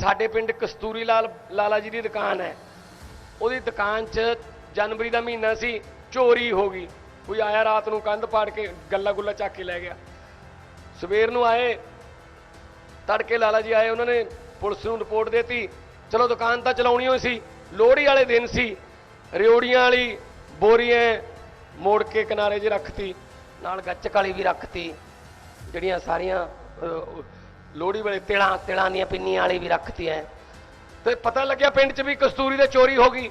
ਸਾਡੇ ਪਿੰਡ ਕਸਤੂਰੀ ਲਾਲ ਲਾਲਾ ਜੀ ਦੀ ਦੁਕਾਨ ਹੈ। ਉਹਦੀ ਦੁਕਾਨ 'ਚ ਜਨਵਰੀ ਦਾ ਮਹੀਨਾ ਸੀ, ਚੋਰੀ ਹੋ ਗਈ। ਕੋਈ ਆਇਆ ਰਾਤ ਨੂੰ ਕੰਧ ਪਾੜ ਕੇ ਗੱਲਾ ਗੁੱਲਾ ਚੱਕ ਕੇ ਲੈ ਗਿਆ। ਸਵੇਰ ਨੂੰ ਆਏ, ਤੜਕੇ ਲਾਲਾ ਜੀ ਆਏ, ਉਹਨਾਂ ਨੇ ਪੁਲਿਸ ਨੂੰ ਰਿਪੋਰਟ ਦਿੱਤੀ। ਚਲੋ ਦੁਕਾਨ ਤਾਂ ਚਲਾਉਣੀ ਹੋਈ ਸੀ, ਲੋਹੜੀ ਵਾਲੇ ਦਿਨ ਸੀ। ਰਿਓੜੀਆਂ ਵਾਲੀ ਬੋਰੀਆਂ ਮੋੜ ਕੇ ਕਿਨਾਰੇ 'ਚ ਰੱਖਤੀ, ਨਾਲ ਗੱਚਕ ਵਾਲੀ ਵੀ ਰੱਖਤੀ। ਜਿਹੜੀਆਂ ਸਾਰੀਆਂ ਅਹ, ਲੋਹੜੀ ਵਾਲੇ ਤਿਲਾਂ ਤਿਲਾਂ ਦੀਆਂ ਪਿੰਨੀਆਂ ਵਾਲੀ ਵੀ ਰੱਖਤੀ ਐ। ਤੇ ਪਤਾ ਲੱਗਿਆ ਪਿੰਡ 'ਚ ਵੀ ਕਸਤੂਰੀ ਦੇ ਚੋਰੀ ਹੋ ਗਈ।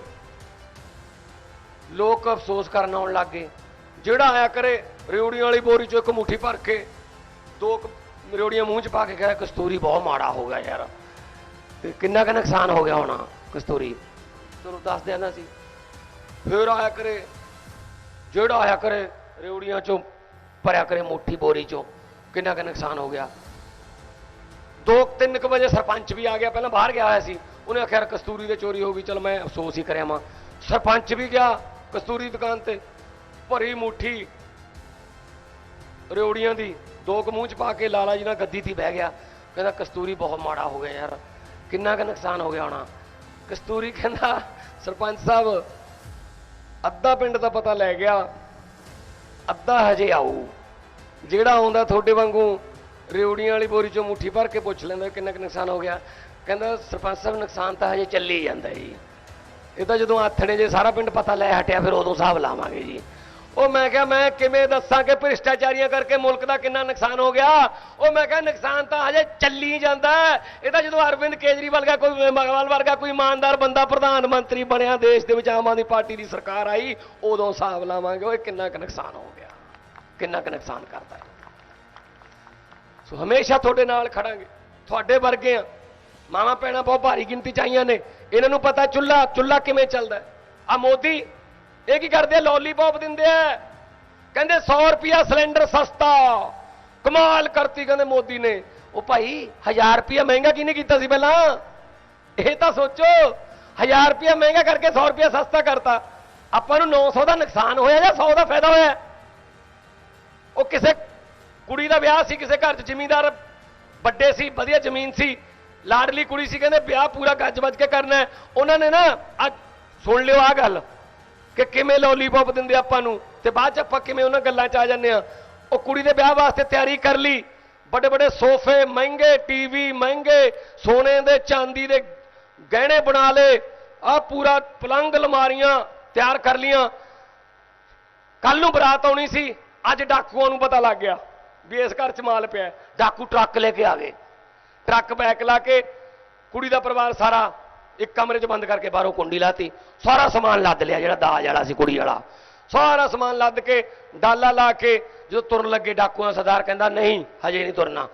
ਲੋਕ ਅਫਸੋਸ ਕਰਨ ਆਉਣ ਲੱਗ ਗਏ। ਜਿਹੜਾ ਆਇਆ ਕਰੇ ਰਿਓੜੀਆਂ ਵਾਲੀ ਬੋਰੀ 'ਚੋਂ ਇੱਕ ਮੁੱਠੀ ਭਰ ਕੇ ਦੋ ਕੁ ਰਿਓੜੀਆਂ ਮੂੰਹ 'ਚ ਪਾ ਕੇ ਕਹਿੰਦਾ ਕਸਤੂਰੀ ਬਹੁਤ ਮਾੜਾ ਹੋ ਗਿਆ ਯਾਰ। ਤੇ ਕਿੰਨਾ ਕੁ ਨੁਕਸਾਨ ਹੋ ਗਿਆ ਹੋਣਾ ਕਸਤੂਰੀ? ਤੁਹਾਨੂੰ ਦੱਸ ਦਿਆਂ ਸੀ ਫਿਰ ਆਇਆ ਕਰੇ ਜਿਹੜਾ ਆਇਆ ਕਰੇ ਰਿਓੜੀਆਂ 'ਚੋਂ ਭਰਿਆ ਕਰੇ ਮੁੱਠੀ ਬੋਰੀ 'ਚੋਂ ਕਿੰਨਾ ਕੁ ਨੁਕਸਾਨ ਹੋ ਗਿਆ। ਦੋ ਕੁ ਤਿੰਨ ਕੁ ਵਜੇ ਸਰਪੰਚ ਵੀ ਆ ਗਿਆ, ਪਹਿਲਾਂ ਬਾਹਰ ਗਿਆ ਹੋਇਆ ਸੀ। ਉਹਨੇ ਆਖਿਆ, ਯਾਰ ਕਸਤੂਰੀ ਦੇ ਚੋਰੀ ਹੋ ਗਈ, ਚਲ ਮੈਂ ਅਫਸੋਸ ਹੀ ਕਰਿਆ ਮਾਂ ਸਰਪੰਚ ਵੀ ਗਿਆ ਕਸਤੂਰੀ ਦੁਕਾਨ ਤੇ, ਭਰੀ ਮੁੱਠੀ ਰਿਓੜੀਆਂ ਦੀ, ਦੋ ਕੁ ਮੂੰਹ ਚ ਪਾ ਕੇ ਲਾਲਾ ਜੀ ਨਾਲ ਗੱਦੀ ਤੇ ਬਹਿ ਗਿਆ। ਕਹਿੰਦਾ, ਕਸਤੂਰੀ ਬਹੁਤ ਮਾੜਾ ਹੋ ਗਿਆ ਯਾਰ, ਕਿੰਨਾ ਕੁ ਨੁਕਸਾਨ ਹੋ ਗਿਆ ਹੋਣਾ। ਕਸਤੂਰੀ ਕਹਿੰਦਾ, ਸਰਪੰਚ ਸਾਹਿਬ, ਅੱਧਾ ਪਿੰਡ ਦਾ ਪਤਾ ਲੈ ਗਿਆ, ਅੱਧਾ ਹਜੇ ਆਊ। ਜਿਹੜਾ ਆਉਂਦਾ ਤੁਹਾਡੇ ਵਾਂਗੂ ਰਿਉੜੀਆਂ ਵਾਲੀ ਬੋਰੀ ਚੋਂ ਮੁੱਠੀ ਭਰ ਕੇ ਪੁੱਛ ਲੈਂਦਾ ਕਿੰਨਾ ਕੁ ਨੁਕਸਾਨ ਹੋ ਗਿਆ। ਕਹਿੰਦਾ, ਸਰਪੰਚ ਸਾਹਿਬ, ਨੁਕਸਾਨ ਤਾਂ ਹਜੇ ਚੱਲੀ ਜਾਂਦਾ ਜੀ। ਇਹ ਤਾਂ ਜਦੋਂ ਆਥਣੇ ਜੇ ਸਾਰਾ ਪਿੰਡ ਪਤਾ ਲੈ ਹਟਿਆ, ਫਿਰ ਉਦੋਂ ਹਿਸਾਬ ਲਾਵਾਂਗੇ ਜੀ। ਉਹ ਮੈਂ ਕਿਹਾ, ਮੈਂ ਕਿਵੇਂ ਦੱਸਾਂ ਕਿ ਭ੍ਰਿਸ਼ਟਾਚਾਰੀਆਂ ਕਰਕੇ ਮੁਲਕ ਦਾ ਕਿੰਨਾ ਨੁਕਸਾਨ ਹੋ ਗਿਆ? ਉਹ ਮੈਂ ਕਿਹਾ, ਨੁਕਸਾਨ ਤਾਂ ਹਜੇ ਚੱਲੀ ਜਾਂਦਾ। ਇਹ ਤਾਂ ਜਦੋਂ ਅਰਵਿੰਦ ਕੇਜਰੀਵਾਲ ਵਰਗਾ ਕੋਈ, ਮਗਵਾਲ ਵਰਗਾ ਕੋਈ ਇਮਾਨਦਾਰ ਬੰਦਾ, ਪ੍ਰਧਾਨ ਮੰਤਰੀ ਬਣਿਆ ਦੇਸ਼ ਦੇ ਵਿੱਚ, ਆਮ ਆਦਮੀ ਪਾਰਟੀ ਦੀ ਸਰਕਾਰ ਆਈ, ਉਦੋਂ ਹਿਸਾਬ ਲਾਵਾਂਗੇ ਉਹ ਕਿੰਨਾ ਕੁ ਨੁਕਸਾਨ ਹੋ ਗਿਆ। ਕਿੰਨਾ ਕੁ ਨੁਕਸਾਨ ਕਰਦਾ। ਹੈ ਸੋ ਹਮੇਸ਼ਾ ਤੁਹਾਡੇ ਨਾਲ ਖੜਾਂਗੇ। ਤੁਹਾਡੇ ਵਰਗੇ ਆ। ਮਾਵਾ ਪੈਣਾ ਬਹੁਤ ਭਾਰੀ ਗਿਣਤੀ ਚ ਆਈਆਂ ਨੇ। ਇਹਨਾਂ ਨੂੰ ਪਤਾ ਚੁੱਲਾ ਚੁੱਲਾ ਕਿਵੇਂ ਚੱਲਦਾ ਆ ਮੋਦੀ, ਇਹ ਕੀ ਕਰਦੇ ਆ? ਲੋਲੀਪੌਪ ਦਿੰਦੇ ਆ। ਕਹਿੰਦੇ 100 ਰੁਪਿਆ ਸਿਲੰਡਰ ਸਸਤਾ। ਕਮਾਲ ਕਰਤੀ ਕਹਿੰਦੇ ਮੋਦੀ ਨੇ। ਉਹ ਭਾਈ 1000 ਰੁਪਿਆ ਮਹਿੰਗਾ ਕਿਹਨੇ ਕੀਤਾ ਸੀ ਪਹਿਲਾਂ? ਇਹ ਤਾਂ ਸੋਚੋ 1000 ਰੁਪਿਆ ਮਹਿੰਗਾ ਕਰਕੇ 100 ਰੁਪਿਆ ਸਸਤਾ ਕਰਤਾ। ਆਪਾਂ ਨੂੰ 900 ਦਾ ਨੁਕਸਾਨ ਹੋਇਆ ਜਾਂ 100 ਦਾ ਫਾਇਦਾ ਹੋਇਆ? ਉਹ ਕਿਸੇ ਕੁੜੀ ਦਾ ਵਿਆਹ ਸੀ, ਕਿਸੇ ਘਰ 'ਚ ਜ਼ਿਮੀਂਦਾਰ ਵੱਡੇ ਸੀ, ਵਧੀਆ ਜ਼ਮੀਨ ਸੀ, ਲਾਡਲੀ ਕੁੜੀ ਸੀ, ਕਹਿੰਦੇ ਵਿਆਹ ਪੂਰਾ ਗੱਜ-ਵੱਜ ਕੇ ਕਰਨਾ ਉਹਨਾਂ ਨੇ ਨਾ ਅੱਜ ਸੁਣ ਲਿਓ ਆ ਗੱਲ ਕਿ ਕਿਵੇਂ ਲੋਲੀਪੌਪ ਦਿੰਦੇ ਆਪਾਂ ਨੂੰ ਤੇ ਬਾਅਦ 'ਚ ਆਪਾਂ ਕਿਵੇਂ ਉਹਨਾਂ ਗੱਲਾਂ 'ਚ ਆ ਜਾਂਦੇ ਆ ਉਹ ਕੁੜੀ ਦੇ ਵਿਆਹ ਵਾਸਤੇ ਤਿਆਰੀ ਕਰ ਲਈ। ਵੱਡੇ ਵੱਡੇ ਸੋਫੇ, ਮਹਿੰਗੇ ਟੀਵੀ ਮਹਿੰਗੇ ਸੋਨੇ ਦੇ, ਚਾਂਦੀ ਦੇ ਗਹਿਣੇ ਬਣਾ ਲਏ। ਆ ਪੂਰਾ ਪਲੰਗ ਲਮਾਰੀਆਂ ਤਿਆਰ ਕਰ ਲੀਆਂ ਕੱਲ ਨੂੰ ਬਰਾਤ ਆਉਣੀ ਸੀ, ਅੱਜ ਡਾਕੂਆਂ ਨੂੰ ਪਤਾ ਲੱਗ ਗਿਆ। ਵੀ ਇਸ ਘਰ 'ਚ ਮਾਲ ਪਿਆ ਡਾਕੂ ਟਰੱਕ ਲੈ ਕੇ ਆ ਗਏ। ਟਰੱਕ ਬੈਕ ਲਾ ਕੇ ਕੁੜੀ ਦਾ ਪਰਿਵਾਰ ਸਾਰਾ ਇੱਕ ਕਮਰੇ 'ਚ ਬੰਦ ਕਰਕੇ ਬਾਹਰੋਂ ਕੁੰਡੀ ਲਾਤੀ। ਸਾਰਾ ਸਮਾਨ ਲੱਦ ਲਿਆ ਜਿਹੜਾ ਦਾਜ ਵਾਲਾ ਸੀ ਕੁੜੀ ਵਾਲਾ। ਸਾਰਾ ਸਮਾਨ ਲੱਦ ਕੇ ਡਾਲਾ ਲਾ ਕੇ ਜਦੋਂ ਤੁਰਨ ਲੱਗੇ ਡਾਕੂਆਂ ਸਰਦਾਰ ਕਹਿੰਦਾ, ਨਹੀਂ, ਹਜੇ ਨਹੀਂ ਤੁਰਨਾ।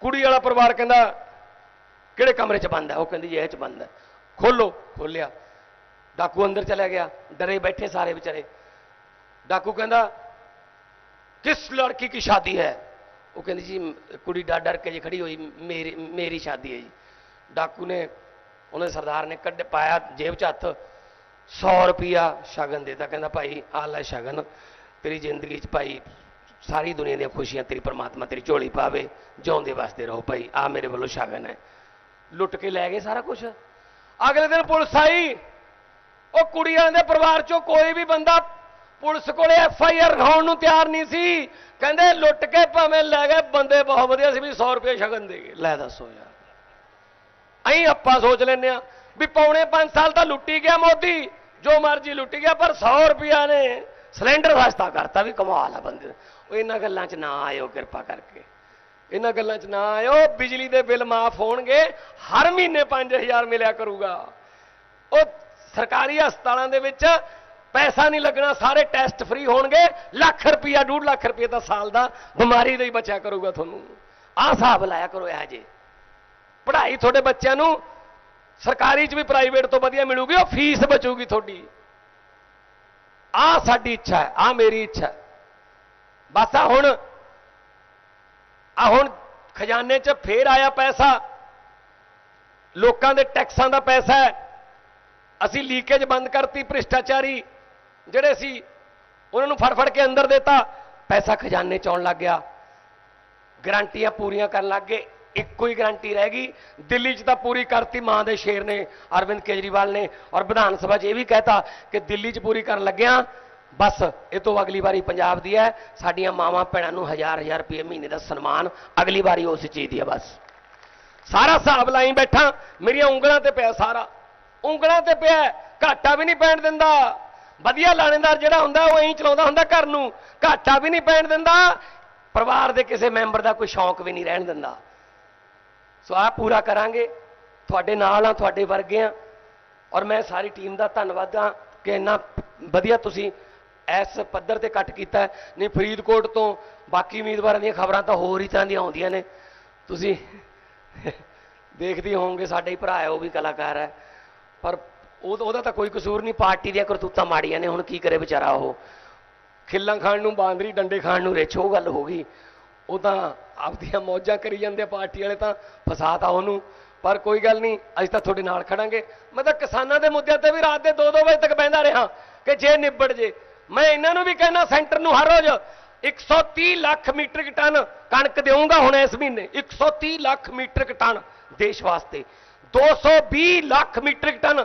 ਕੁੜੀ ਵਾਲਾ ਪਰਿਵਾਰ ਕਹਿੰਦਾ, ਕਿਹੜੇ ਕਮਰੇ 'ਚ ਬੰਦ ਹੈ? ਉਹ ਕਹਿੰਦੀ, ਇਹ 'ਚ ਬੰਦ ਹੈ। ਖੋਲੋ, ਖੋਲਿਆ। ਡਾਕੂ ਅੰਦਰ ਚਲਾ ਗਿਆ। ਡਰੇ ਬੈਠੇ ਸਾਰੇ ਵਿਚਾਰੇ। ਡਾਕੂ ਕਹਿੰਦਾ ਕਿਸ ਲੜਕੀ ਦੀ ਸ਼ਾਦੀ ਹੈ ਉਹ ਕਹਿੰਦੀ ਜੀ ਕੁੜੀ ਡਰ ਡਰ ਕੇ ਜੇ ਖੜੀ ਹੋਈ ਮੇਰੀ ਮੇਰੀ ਸ਼ਾਦੀ ਹੈ ਜੀ ਡਾਕੂ ਨੇ ਉਹਨੇ ਸਰਦਾਰ ਨੇ ਕੱਢ ਪਾਇਆ ਜੇਬ 'ਚ ਹੱਥ 100 ਰੁਪਿਆ ਸ਼ਗਨ ਦੇਤਾ ਕਹਿੰਦਾ ਭਾਈ ਆ ਲੈ ਸ਼ਗਨ ਤੇਰੀ ਜ਼ਿੰਦਗੀ 'ਚ ਭਾਈ ਸਾਰੀ ਦੁਨੀਆ ਦੀਆਂ ਖੁਸ਼ੀਆਂ ਤੇਰੀ ਪਰਮਾਤਮਾ ਤੇਰੀ ਝੋਲੀ ਪਾਵੇ ਜਿਉਂਦੇ ਵਾਸਤੇ ਰਹੋ ਭਾਈ ਆ ਮੇਰੇ ਵੱਲੋਂ ਸ਼ਗਨ ਹੈ ਲੁੱਟ ਕੇ ਲੈ ਗਏ ਸਾਰਾ ਕੁਝ ਅਗਲੇ ਦਿਨ ਪੁਲਿਸ ਆਈ ਉਹ ਕੁੜੀਆਂ ਦੇ ਪਰਿਵਾਰ 'ਚੋਂ ਕੋਈ ਵੀ ਬੰਦਾ ਪੁਲਿਸ ਕੋਲੇ ਐਫ ਆਈ ਆਰ ਹੋਣ ਨੂੰ ਤਿਆਰ ਨਹੀਂ ਸੀ। ਕਹਿੰਦੇ ਲੁੱਟ ਕੇ ਭਾਵੇਂ ਲੈ ਗਏ, ਬੰਦੇ ਬਹੁਤ ਵਧੀਆ ਸੀ ਵੀ 100 ਰੁਪਏ ਸ਼ਗਨ ਦੇ ਗਏ। ਲੈ ਦੱਸੋ ਯਾਰ। ਅਹੀਂ ਆਪਾਂ ਸੋਚ ਲੈਨੇ ਆ ਵੀ ਪੌਣੇ 5 ਸਾਲ ਤਾਂ ਲੁੱਟੀ ਗਿਆ ਮੋਦੀ, ਜੋ ਮਰਜ਼ੀ ਲੁੱਟੀ ਗਿਆ, ਪਰ 100 ਰੁਪਿਆ ਨੇ ਸਿਲੰਡਰ ਸਸਤਾ ਕਰਤਾ ਵੀ ਕਮਾਲ ਆ ਬੰਦੇ ਉਹ ਇਹਨਾਂ ਗੱਲਾਂ 'ਚ ਨਾ ਆਇਓ ਕਿਰਪਾ ਕਰਕੇ। ਇਹਨਾਂ ਗੱਲਾਂ 'ਚ ਨਾ ਆਇਓ, ਬਿਜਲੀ ਦੇ ਬਿੱਲ ਮਾਫ ਹੋਣਗੇ, ਹਰ ਮਹੀਨੇ 5000 ਮਿਲਿਆ ਕਰੂਗਾ। ਉਹ ਸਰਕਾਰੀ ਹਸਪਤਾਲਾਂ ਦੇ ਵਿੱਚ ਪੈਸਾ ਨਹੀਂ ਲੱਗਣਾ, ਸਾਰੇ ਟੈਸਟ ਫ੍ਰੀ ਹੋਣਗੇ। ਲੱਖ ਰੁਪਈਆ 2 ਲੱਖ ਰੁਪਈਆ ਤਾਂ ਸਾਲ ਦਾ ਬਿਮਾਰੀ ਦਾ ਹੀ ਬਚਿਆ ਕਰੂਗਾ ਤੁਹਾਨੂੰ। ਆਹ ਹਿਸਾਬ ਲਾਇਆ ਕਰੋ ਇਹ ਜੇ ਪੜ੍ਹਾਈ ਤੁਹਾਡੇ ਬੱਚਿਆਂ ਨੂੰ ਸਰਕਾਰੀ 'ਚ ਵੀ ਪ੍ਰਾਈਵੇਟ ਤੋਂ ਵਧੀਆ ਮਿਲੂਗੀ, ਉਹ ਫੀਸ ਬਚੂਗੀ ਤੁਹਾਡੀ। ਆਹ ਸਾਡੀ ਇੱਛਾ ਹੈ, ਆਹ ਮੇਰੀ ਇੱਛਾ ਹੈ। ਬਸ ਆ ਹੁਣ ਆ ਹੁਣ ਖਜ਼ਾਨੇ 'ਚ ਫੇਰ ਆਇਆ ਪੈਸਾ। ਲੋਕਾਂ ਦੇ ਟੈਕਸਾਂ ਦਾ ਪੈਸਾ ਹੈ। ਅਸੀਂ ਲੀਕੇਜ ਬੰਦ ਕਰਤੀ ਭ੍ਰਿਸ਼ਟਾਚਾਰੀ। ਜਿਹੜੇ ਸੀ, ਉਹਨਾਂ ਨੂੰ ਫੜ ਫੜ ਕੇ ਅੰਦਰ ਦਿੱਤਾ, ਪੈਸਾ ਖਜ਼ਾਨੇ ਚ ਆਉਣ ਲੱਗ ਗਿਆ। ਗਰੰਟੀਆਂ ਪੂਰੀਆਂ ਕਰਨ ਲੱਗ ਗਏ, ਇੱਕੋ ਹੀ ਗਰੰਟੀ ਰਹਿ ਗਈ। ਦਿੱਲੀ 'ਚ ਤਾਂ ਪੂਰੀ ਕਰਤੀ ਮਾਂ ਦੇ ਸ਼ੇਰ ਨੇ, ਅਰਵਿੰਦ ਕੇਜਰੀਵਾਲ ਨੇ, ਔਰ ਵਿਧਾਨ ਸਭਾ 'ਚ ਇਹ ਵੀ ਕਹਿਤਾ ਕਿ ਦਿੱਲੀ 'ਚ ਪੂਰੀ ਕਰਨ ਲੱਗਿਆ, ਬਸ ਇਹ ਤੋਂ ਅਗਲੀ ਵਾਰੀ ਪੰਜਾਬ ਦੀ ਹੈ, ਸਾਡੀਆਂ ਮਾਵਾਂ ਭੈਣਾਂ ਨੂੰ ਹਜ਼ਾਰ ਹਜ਼ਾਰ ਰੁਪਏ ਮਹੀਨੇ ਦਾ ਸਨਮਾਨ ਅਗਲੀ ਵਾਰੀ ਉਸ ਚੀਜ਼ ਦੀ ਹੈ, ਬਸ। ਸਾਰਾ ਹਿਸਾਬ ਲਾਈ ਬੈਠਾ, ਮੇਰੀਆਂ ਉਂਗਲਾਂ ਤੇ ਪਿਆ ਸਾਰਾ। ਉਂਗਲਾਂ ਤੇ ਪਿਆ, ਘਾਟਾ ਵੀ ਨਹੀਂ ਪੈਣ ਦਿੰਦਾ। ਵਧੀਆ ਲਾਣੇਦਾਰ ਜਿਹੜਾ ਹੁੰਦਾ, ਉਹ ਐਂ ਚਲਾਉਂਦਾ ਹੁੰਦਾ ਘਰ ਨੂੰ। ਘਾਟਾ ਵੀ ਨਹੀਂ ਪੈਣ ਦਿੰਦਾ, ਪਰਿਵਾਰ ਦੇ ਕਿਸੇ ਮੈਂਬਰ ਦਾ ਕੋਈ ਸ਼ੌਂਕ ਵੀ ਨਹੀਂ ਰਹਿਣ ਦਿੰਦਾ। ਸੋ ਆ ਪੂਰਾ ਕਰਾਂਗੇ। ਤੁਹਾਡੇ ਨਾਲ ਆ ਤੁਹਾਡੇ ਵਰਗੇ ਆ ਔਰ ਮੈਂ ਸਾਰੀ ਟੀਮ ਦਾ ਧੰਨਵਾਦ ਆ ਕਿ ਇੰਨਾ ਵਧੀਆ ਤੁਸੀਂ ਇਸ ਪੱਧਰ ਤੇ ਕੱਟ ਕੀਤਾ ਨਹੀਂ, ਫਰੀਦਕੋਟ ਤੋਂ ਬਾਕੀ ਉਮੀਦਵਾਰਾਂ ਦੀਆਂ ਖਬਰਾਂ ਤਾਂ ਹੋਰ ਹੀ ਤਰ੍ਹਾਂ ਦੀਆਂ ਆਉਂਦੀਆਂ ਨੇ। ਤੁਸੀਂ ਦੇਖਦੇ ਹੋਵੋਗੇ, ਸਾਡੇ ਹੀ ਭਰਾ ਹੈ, ਉਹ ਵੀ ਕਲਾਕਾਰ ਹੈ। ਪਰ ਉਹ ਉਹਦਾ ਤਾਂ ਕੋਈ ਕਸੂਰ ਨਹੀਂ, ਪਾਰਟੀ ਦੀਆਂ ਕਰਤੂਤਾਂ ਮਾੜੀਆਂ ਨੇ, ਹੁਣ ਕੀ ਕਰੇ ਵਿਚਾਰਾ ਉਹ? ਖਿੱਲਾਂ ਖਾਣ ਨੂੰ ਬਾਂਦਰੀ, ਡੰਡੇ ਖਾਣ ਨੂੰ ਰਿੱਛ, ਉਹ ਗੱਲ ਹੋ ਗਈ। ਉਹ ਤਾਂ ਆਪਦੀਆਂ ਮੌਜਾਂ ਕਰੀ ਜਾਂਦੇ ਪਾਰਟੀ ਵਾਲੇ ਤਾਂ ਫਸਾਤਾ ਉਹਨੂੰ। ਪਰ ਕੋਈ ਗੱਲ ਨਹੀਂ, ਅਸੀਂ ਤਾਂ ਤੁਹਾਡੇ ਨਾਲ ਖੜਾਂਗੇ। ਮੈਂ ਤਾਂ ਕਿਸਾਨਾਂ ਦੇ ਮੁੱਦਿਆਂ ਤੇ ਵੀ ਰਾਤ ਦੇ 2-2 ਵਜੇ ਤੱਕ ਬਹਿੰਦਾ ਰਿਹਾ ਕਿ ਜੇ ਨਿਬੜ ਜੇ। ਮੈਂ ਇਹਨਾਂ ਨੂੰ ਵੀ ਕਹਿਣਾ ਸੈਂਟਰ ਨੂੰ ਹਰ ਰੋਜ਼ 130 ਲੱਖ ਮੀਟ੍ਰਿਕ ਟਨ ਕਣਕ ਦੇਵਾਂਗਾ ਹੁਣ ਇਸ ਮਹੀਨੇ। 130 ਲੱਖ ਮੀਟ੍ਰਿਕ ਟਨ ਦੇਸ਼ ਵਾਸਤੇ। 220 ਲੱਖ ਮੀਟ੍ਰਿਕ ਟਨ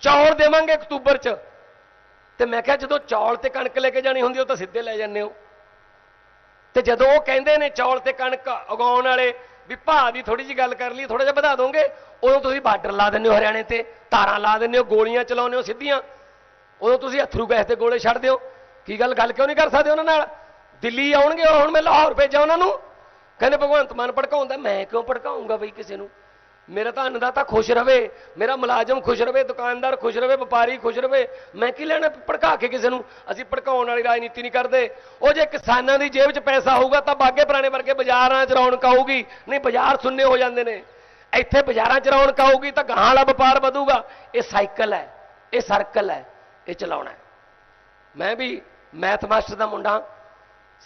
ਚੌਲ ਦੇਵਾਂਗੇ ਅਕਤੂਬਰ 'ਚ। ਤੇ ਮੈਂ ਕਿਹਾ ਜਦੋਂ ਚੌਲ ਤੇ ਕਣਕ ਲੈ ਕੇ ਜਾਣੀ ਹੁੰਦੀ, ਉਹ ਤਾਂ ਸਿੱਧੇ ਲੈ ਜਾਂਦੇ ਹੋ। ਤੇ ਜਦੋਂ ਉਹ ਕਹਿੰਦੇ ਨੇ ਚੌਲ ਤੇ ਕਣਕ ਉਗਾਉਣ ਵਾਲੇ, ਵੀ ਭਾਅ ਦੀ ਥੋੜੀ ਜੀ ਗੱਲ ਕਰ ਲਈ ਥੋੜਾ ਜਿਹਾ ਵਧਾ ਦੋਗੇ, ਉਦੋਂ ਤੁਸੀਂ ਬਾਰਡਰ ਲਾ ਦਿੰਦੇ ਹੋ ਹਰਿਆਣੇ ਤੇ, ਤਾਰਾਂ ਲਾ ਦਿੰਦੇ ਹੋ, ਗੋਲੀਆਂ ਚਲਾਉਂਦੇ ਹੋ ਸਿੱਧੀਆਂ। ਉਦੋਂ ਤੁਸੀਂ ਅਥਰੂ ਗੈਸ ਤੇ ਗੋਲੇ ਛੱਡ ਦਿਓ। ਕੀ ਗੱਲ ਗੱਲ ਕਿਉਂ ਨਹੀਂ ਕਰ ਸਕਦੇ ਉਹਨਾਂ ਨਾਲ? ਦਿੱਲੀ ਆਉਣਗੇ ਉਹ ਹੁਣ ਮੈਂ ਲਾਹੌਰ ਭੇਜਾਂ ਉਹਨਾਂ ਨੂੰ। ਕਹਿੰਦੇ ਭਗਵੰਤ ਮਾਨ ਭੜਕਾਉਂਦਾ, ਮੈਂ ਕਿਉਂ ਭੜਕਾਉਂਗਾ ਬਈ ਕਿਸੇ ਨੂੰ? ਮੇਰਾ ਤਾਂ ਅੰਨਦਾਤਾ ਖੁਸ਼ ਰਵੇ, ਮੇਰਾ ਮੁਲਾਜ਼ਮ ਖੁਸ਼ ਰਵੇ, ਦੁਕਾਨਦਾਰ ਖੁਸ਼ ਰਵੇ, ਵਪਾਰੀ ਖੁਸ਼ ਰਵੇ, ਮੈਂ ਕੀ ਲੈਣਾ ਭੜਕਾ ਕੇ ਕਿਸੇ ਨੂੰ? ਅਸੀਂ ਭੜਕਾਉਣ ਵਾਲੀ ਰਾਜਨੀਤੀ ਨਹੀਂ ਕਰਦੇ। ਉਹ ਜੇ ਕਿਸਾਨਾਂ ਦੀ ਜੇਬ 'ਚ ਪੈਸਾ ਹੋਊਗਾ ਤਾਂ ਬਾਗੇ ਪੁਰਾਣੇ ਵਰਗੇ ਬਾਜ਼ਾਰਾਂ 'ਚ ਰੌਣਕ ਆਊਗੀ। ਨਹੀਂ, ਬਾਜ਼ਾਰ ਸੁੰਨੇ ਹੋ ਜਾਂਦੇ ਨੇ। ਇੱਥੇ ਬਾਜ਼ਾਰਾਂ 'ਚ ਰੌਣਕ ਆਊਗੀ ਤਾਂ ਗਾਂ ਵਾਲਾ ਵਪਾਰ ਵਧੂਗਾ। ਇਹ ਸਾਈਕਲ ਹੈ, ਇਹ ਸਰਕਲ ਹੈ, ਇਹ ਚਲਾਉਣਾ ਮੈਂ ਵੀ ਮੈਥ ਮਾਸਟਰ ਦਾ ਮੁੰਡਾ,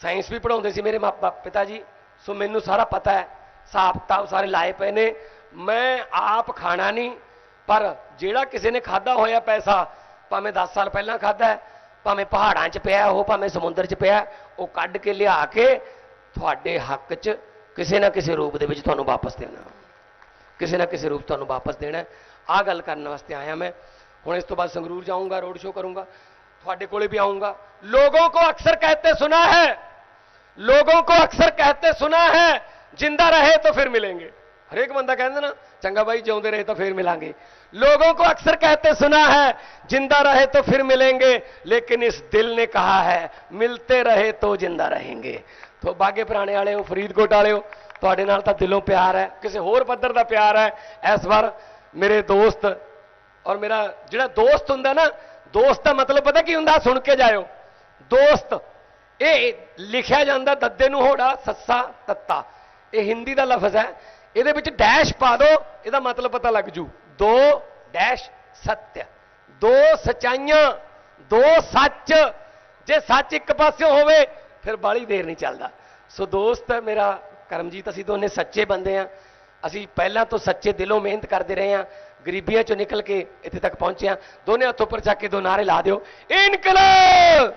ਸਾਇੰਸ ਵੀ ਪੜਾਉਂਦੇ ਸੀ ਮੇਰੇ ਮਾਪਾ ਪਿਤਾ ਜੀ। ਸੋ ਮੈਨੂੰ ਸਾਰਾ ਪਤਾ ਹੈ ਹਿਸਾਬ ਕਿਤਾਬ ਸਾਰੇ ਲਾਏ ਪਏ ਨੇ। ਮੈਂ ਆਪ ਖਾਣਾ ਨਹੀਂ ਪਰ ਜਿਹੜਾ ਕਿਸੇ ਨੇ ਖਾਦਾ ਹੋਇਆ ਪੈਸਾ ਭਾਵੇਂ 10 ਸਾਲ ਪਹਿਲਾਂ ਖਾਦਾ ਭਾਵੇਂ ਪਹਾੜਾਂ 'ਚ ਪਿਆ ਉਹ ਭਾਵੇਂ ਸਮੁੰਦਰ 'ਚ ਪਿਆ ਉਹ ਕੱਢ ਕੇ ਲਿਆ ਕੇ ਤੁਹਾਡੇ ਹੱਕ 'ਚ ਕਿਸੇ ਨਾ ਕਿਸੇ ਰੂਪ ਦੇ ਵਿੱਚ ਤੁਹਾਨੂੰ ਵਾਪਸ ਦੇਣਾ ਕਿਸੇ ਨਾ ਕਿਸੇ ਰੂਪ ਤੁਹਾਨੂੰ ਵਾਪਸ ਦੇਣਾ ਆ ਗੱਲ ਕਰਨ ਵਾਸਤੇ ਆਇਆ ਮੈਂ ਹੁਣ ਇਸ ਤੋਂ ਬਾਅਦ ਸੰਗਰੂਰ ਜਾਊਂਗਾ ਰੋਡ ਸ਼ੋਅ ਕਰੂੰਗਾ ਤੁਹਾਡੇ ਕੋਲੇ भी आऊंगा लोगों को अक्सर कहते सुना है लोगों को अक्सर कहते सुना है जिंदा रहे तो फिर मिलेंगे ਹਰੇਕ ਬੰਦਾ ਕਹਿੰਦਾ ਨਾ, ਚੰਗਾ ਬਾਈ, ਜਿਉਂਦੇ ਰਹੇ ਤਾਂ फिर ਮਿਲਾਂਗੇ। ਲੋਕਾਂ ਕੋ ਅਕਸਰ कहते सुना ਹੈ, ਜਿੰਦਾ ਰਹੇ तो फिर मिलेंगे ਲੇਕਿਨ ਇਸ ਦਿਲ ਨੇ कहा ਹੈ, ਮਿਲਤੇ ਰਹੇ तो ਜਿੰਦਾ ਰਹੇਗੇ। तो ਬਾਗੇ ਪੁਰਾਣੇ ਵਾਲੇ ਹੋ ਫਰੀਦਕੋਟ ਵਾਲੇ ਹੋ ਤੁਹਾਡੇ ਨਾਲ ਤਾਂ ਦਿਲੋਂ ਪਿਆਰ ਹੈ, ਕਿਸੇ ਹੋਰ ਪੱਧਰ ਦਾ ਪਿਆਰ ਹੈ। ਇਸ ਵਾਰ ਮੇਰੇ ਦੋਸਤ ਔਰ ਮੇਰਾ ਜਿਹੜਾ ਦੋਸਤ ਹੁੰਦਾ ਨਾ, ਦੋਸਤ ਦਾ ਮਤਲਬ ਪਤਾ ਕੀ ਹੁੰਦਾ? ਸੁਣ ਕੇ ਜਾਇਓ। ਦੋਸਤ, ਇਹ ਲਿਖਿਆ ਜਾਂਦਾ ਦੱਦੇ ਨੂੰ ਹੋੜਾ, ਸੱਸਾ, ਤੱਤਾ। ਇਹ ਹਿੰਦੀ ਦਾ ਲਫ਼ਜ਼ ਹੈ। ਇਹਦੇ ਵਿੱਚ ਡੈਸ਼ ਪਾ ਦਿਓ ਇਹਦਾ ਮਤਲਬ ਪਤਾ ਲੱਗ ਜੂ। ਦੋ ਡੈਸ਼ ਸੱਤਿਆ ਦੋ ਸਚਾਈਆਂ, ਦੋ ਸੱਚ। ਜੇ ਸੱਚ ਇੱਕ ਪਾਸਿਓਂ ਹੋਵੇ, ਫਿਰ ਬਾਲੀ ਦੇਰ ਨਹੀਂ ਚੱਲਦਾ। ਸੋ ਦੋਸਤ, ਮੇਰਾ ਕਰਮਜੀਤ, ਅਸੀਂ ਦੋਨੇ ਸੱਚੇ ਬੰਦੇ ਆ। ਅਸੀਂ ਪਹਿਲਾਂ ਤੋਂ ਸੱਚੇ ਦਿਲੋਂ ਮਿਹਨਤ ਕਰਦੇ ਰਹੇ ਆ। ਗਰੀਬੀਆਂ ਚੋਂ ਨਿਕਲ ਕੇ ਇੱਥੇ ਤੱਕ ਪਹੁੰਚੇ ਆ। ਦੋਨੇ ਹੱਥੋਂ ਪਰ ਚੱਕ ਕੇ ਦੋ ਨਾਰੇ ਲਾ ਦਿਓ। ਇਨਕਲਾਬ!